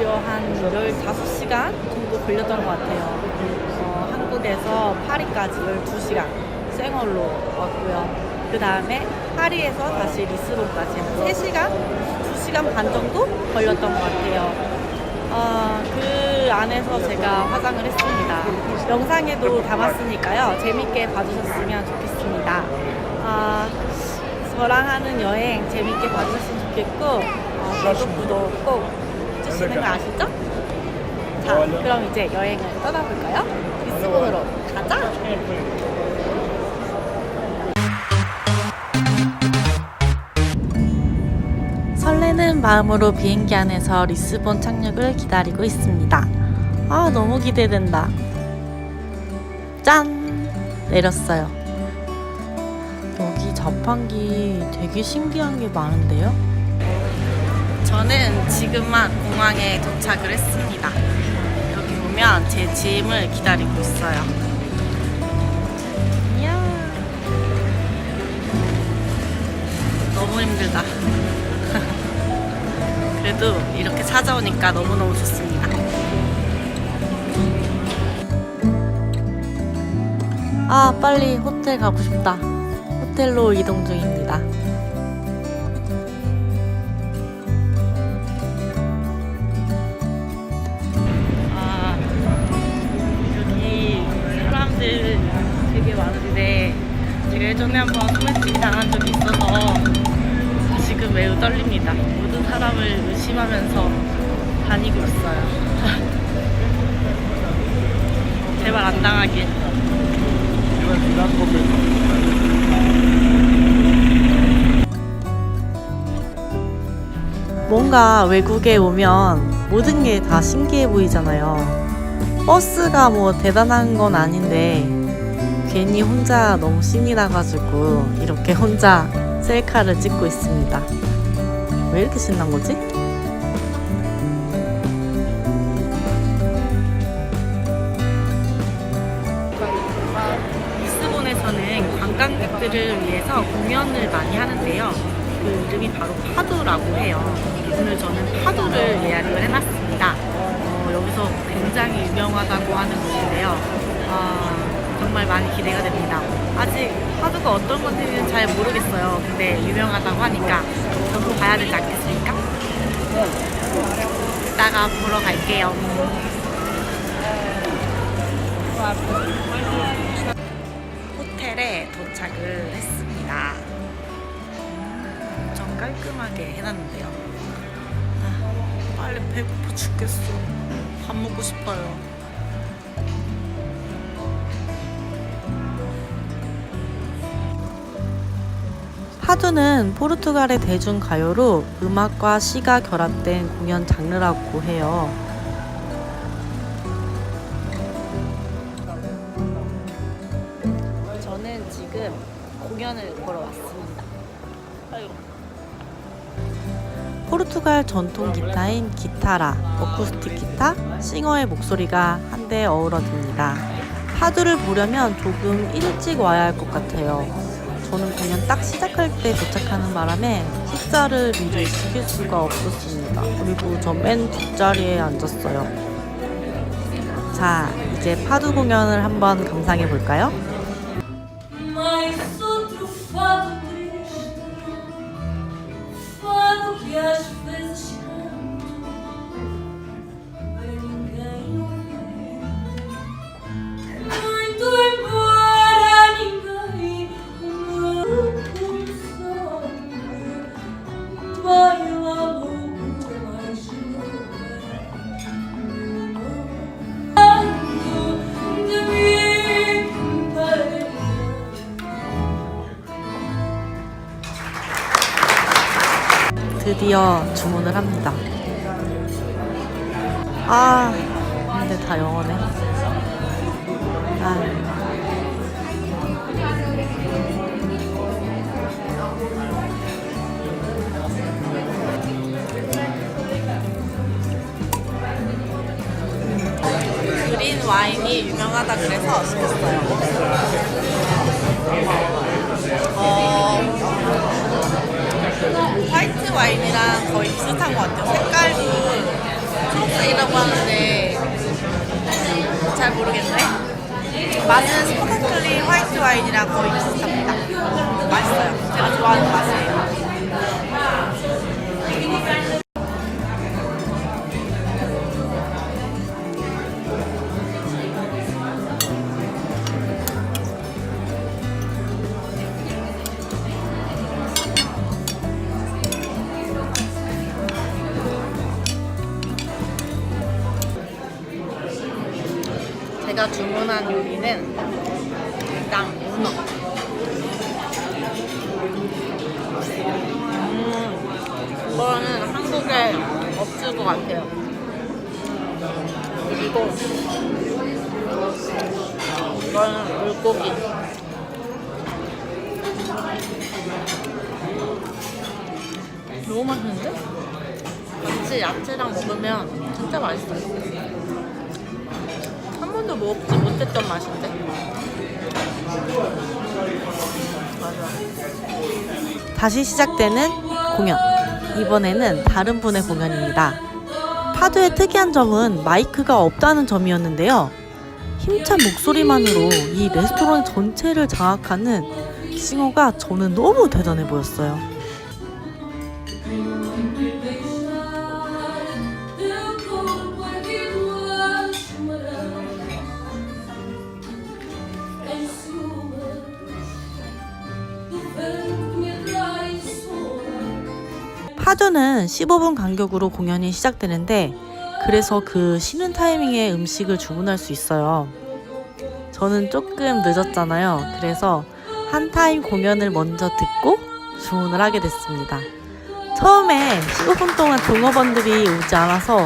한 15시간 정도 걸렸던 것 같아요. 어, 한국에서 파리까지 12시간 생얼로 왔고요. 그 다음에 파리에서 다시 리스본까지 한 3시간? 2시간 반 정도 걸렸던 것 같아요. 어, 그 안에서 제가 화장을 했습니다. 영상에도 담았으니까요. 재밌게 봐주셨으면 좋겠습니다. 아, 저랑 하는 여행 재밌게 봐주셨으면 좋겠고, 어, 구독, 구독 꼭해 주시는 거 아시죠? 자, 그럼 이제 여행을 떠나볼까요? 리스본으로 가자! 설레는 마음으로 비행기 안에서 리스본 착륙을 기다리고 있습니다. 아, 너무 기대된다. 짠! 내렸어요. 여기 자판기 되게 신기한 게 많은데요? 저는 지금만 공항에 도착을 했습니다. 여기 보면 제 짐을 기다리고 있어요. 이야. 너무 힘들다. 그래도 이렇게 찾아오니까 너무너무 좋습니다. 아, 빨리 호텔 가고 싶다. 호텔로 이동 중입니다. 사람들 되게 많은데 제가 예전에 한번 소매치기 당한 적이 있어서 지금 매우 떨립니다. 모든 사람을 의심하면서 다니고 있어요. 제발 안 당하길. 뭔가 외국에 오면 모든 게 다 신기해 보이잖아요. 버스가 뭐 대단한 건 아닌데 괜히 혼자 너무 신이 나가지고 이렇게 혼자 셀카를 찍고 있습니다. 왜 이렇게 신난 거지? 리스본에서는 관광객들을 위해서 공연을 많이 하는데요. 그 이름이 바로 파도라고 해요. 오늘 저는 파도를 예약을 해놨습니다. 어, 굉장히 유명하다고 하는 곳인데요. 아, 정말 많이 기대가 됩니다. 아직 파도가 어떤 건지는 잘 모르겠어요. 근데 유명하다고 하니까 저도 봐야 되지 않겠습니까? 이따가 보러 갈게요. 호텔에 도착을 했습니다. 음, 엄청 깔끔하게 해놨는데요. 아, 빨리 배고파 죽겠어. 밥 먹고 싶어요. 파두는 포르투갈의 대중 가요로 음악과 시가 결합된 공연 장르라고 해요. 저는 지금 공연을 보러 왔습니다. 아이고. 포르투갈 전통 기타인 기타라, 어쿠스틱 기타, 싱어의 목소리가 한데 어우러집니다. 파두를 보려면 조금 일찍 와야 할 것 같아요. 저는 공연 딱 시작할 때 도착하는 바람에 식사를 미리 시킬 수가 없었습니다. 그리고 저 맨 뒷자리에 앉았어요. 자, 이제 파두 공연을 한번 감상해 볼까요? 드디어 주문을 합니다. 아, 근데 다 영어네. 아. 그린 와인이 유명하다 그래서 시켰어요. 화이트 와인이랑 거의 비슷한 것 같아요. 색깔도 초록색이라고 하는데 잘 모르겠네. 맛은 스포카클리 화이트 와인이랑 거의 비슷합니다. 맛있어요. 제가 좋아하는 맛이에요. 제가 주문한 요리는 일단 문어. 음, 이거는 한국에 없을 것 같아요. 그리고 이거는 물고기. 너무 맛있는데? 같이 야채랑 먹으면 진짜 맛있어요. 한 번도 먹지 못했던 맛인데. 맞아. 다시 시작되는 공연. 이번에는 다른 분의 공연입니다. 파도의 특이한 점은 마이크가 없다는 점이었는데요. 힘찬 목소리만으로 이 레스토랑 전체를 장악하는 싱어가 저는 너무 대단해 보였어요. 파도는 15분 간격으로 공연이 시작되는데 그래서 그 쉬는 타이밍에 음식을 주문할 수 있어요. 저는 조금 늦었잖아요. 그래서 한 타임 공연을 먼저 듣고 주문을 하게 됐습니다. 처음에 15분 동안 종업원들이 오지 않아서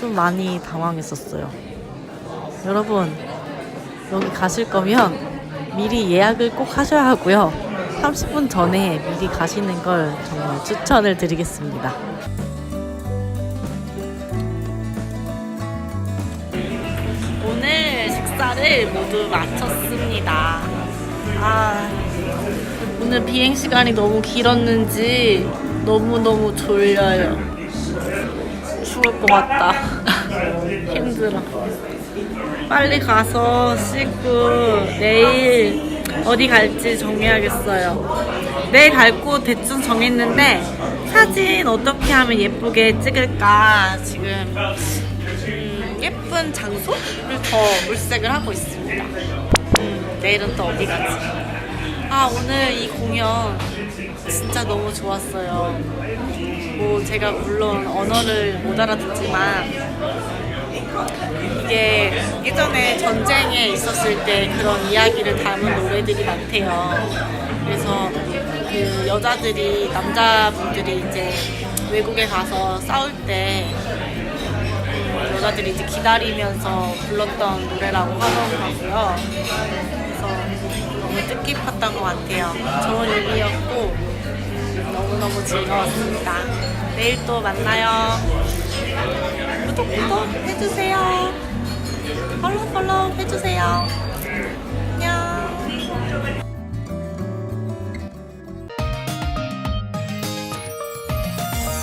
좀 많이 당황했었어요. 여러분, 여기 가실 거면 미리 예약을 꼭 하셔야 하고요. 30분 전에 미리 가시는 걸 정말 추천을 드리겠습니다. 오늘 식사를 모두 마쳤습니다. 아, 오늘 비행 시간이 너무 길었는지 너무너무 졸려요. 죽을 것 같다. 힘들어. 빨리 가서 씻고 내일 어디 갈지 정해야겠어요. 내일 갈 곳 대충 정했는데 사진 어떻게 하면 예쁘게 찍을까 지금 음, 예쁜 장소를 더 물색을 하고 있습니다. 음, 내일은 또 어디 가지? 아 오늘 이 공연 진짜 너무 좋았어요. 뭐 제가 물론 언어를 못 알아듣지만 이게 예전에 전쟁에 있었을 때 그런 이야기를 담은 노래들이 많대요. 그래서 그 여자들이 남자분들이 이제 외국에 가서 싸울 때 음, 여자들이 이제 기다리면서 불렀던 노래라고 하더라고요. 그래서 너무 뜻깊었던 것 같아요. 좋은 의미였고 음, 너무너무 즐거웠습니다. 내일 또 만나요. 구독, 구독 해주세요. 팔로우, 팔로우 해주세요.